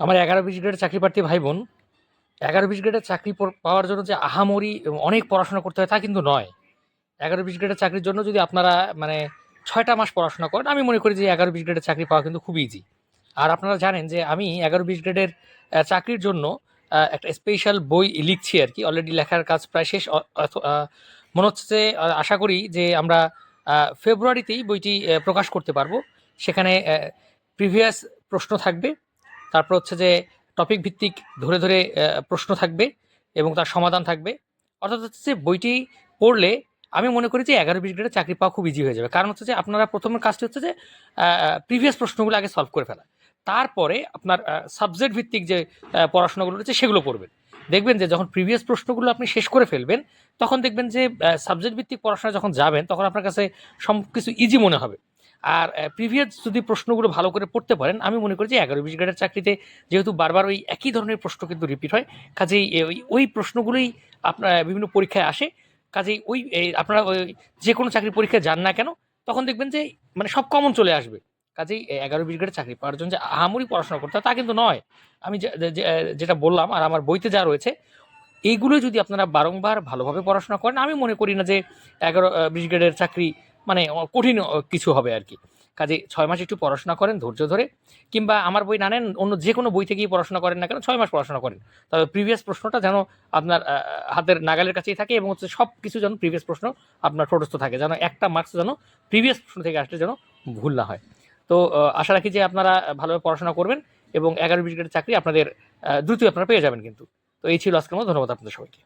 আমার এগারো বিশ গ্রেডের চাকরি প্রার্থী ভাই বোন এগারো বিশ গ্রেডের চাকরি পাওয়ার জন্য যে আহামরি অনেক পড়াশোনা করতে হয় তা কিন্তু নয়। এগারো বিশ গ্রেডের চাকরির জন্য যদি আপনারা মানে ছয়টা মাস পড়াশোনা করেন, আমি মনে করি যে এগারো বিশ গ্রেডের চাকরি পাওয়া কিন্তু খুব ইজি আর আপনারা জানেন যে আমি এগারো বিশ গ্রেডের চাকরির জন্য একটা স্পেশাল বই লিখছি আর কি অলরেডি লেখার কাজ প্রায় শেষ মনে হচ্ছে আশা করি যে আমরা ফেব্রুয়ারিতেই বইটি প্রকাশ করতে পারব। সেখানে প্রিভিয়াস প্রশ্ন থাকবে। তারপর হচ্ছে যে টপিক ভিত্তিক ধরে ধরে প্রশ্ন থাকবে এবং তার সমাধান থাকবে। অর্থাৎ হচ্ছে যে বইটি পড়লে আমি মনে করি যে এগারো বিশ গ্রেডে চাকরি পাওয়া খুব ইজি হয়ে যাবে। কারণ হচ্ছে যে আপনারা প্রথম কাজটি হচ্ছে যে প্রিভিয়াস প্রশ্নগুলো আগে সলভ করে ফেলা। তারপরে আপনার সাবজেক্ট ভিত্তিক যে পড়াশোনাগুলো রয়েছে সেগুলো পড়বেন। দেখবেন যে যখন প্রিভিয়াস প্রশ্নগুলো আপনি শেষ করে ফেলবেন, তখন দেখবেন যে সাবজেক্ট ভিত্তিক পড়াশোনা যখন যাবেন, তখন আপনার কাছে সব কিছু ইজি মনে হবে। আর প্রিভিয়াস যদি প্রশ্নগুলো ভালো করে পড়তে পারেন, আমি মনে করি যে এগারো বিশ গ্রেডের চাকরিতে যেহেতু বারবার ওই একই ধরনের প্রশ্ন কিন্তু রিপিট হয়, কাজেই ওই প্রশ্নগুলোই আপনার বিভিন্ন পরীক্ষায় আসে, কাজেই ওই আপনারা যে কোনো চাকরি পরীক্ষায় যান না কেন, তখন দেখবেন যে মানে সব কমন চলে আসবে, কাজেই এগারো বিশ গ্রেডের চাকরি পাওয়ার জন্য যে আহামরি পড়াশোনা করতে তা কিন্তু নয়। আমি যেটা বললাম আর আমার বইতে যা রয়েছে এইগুলো যদি আপনারা বারংবার ভালোভাবে পড়াশোনা করেন, আমি মনে করি না যে এগারো বিশ গ্রেডের চাকরি মানে কঠিন কিছু হবে আর কি। কাজে ছয় মাস একটু পড়াশোনা করেন ধৈর্য ধরে, কিংবা আমার বই না নেন, অন্য যে কোনো বই থেকেই পড়াশোনা করেন না কেন, ছয় মাস পড়াশোনা করেন। তবে প্রিভিয়াস প্রশ্নটা যেন আপনার হাতের নাগালের কাছেই থাকে এবং হচ্ছে সব কিছু যেন প্রিভিয়াস প্রশ্ন আপনার ঠোঁটস্থ থাকে, যেন একটা মার্কস যেন প্রিভিয়াস প্রশ্ন থেকে আসলে যেন ভুল না হয়। তো আশা রাখি যে আপনারা ভালোভাবে পড়াশোনা করবেন এবং এগারো বিশ চাকরি আপনাদের দ্রুতই আপনারা পেয়ে যাবেন কিন্তু। তো এই ছিল আজকের মতো, ধন্যবাদ আপনাদের সবাইকে।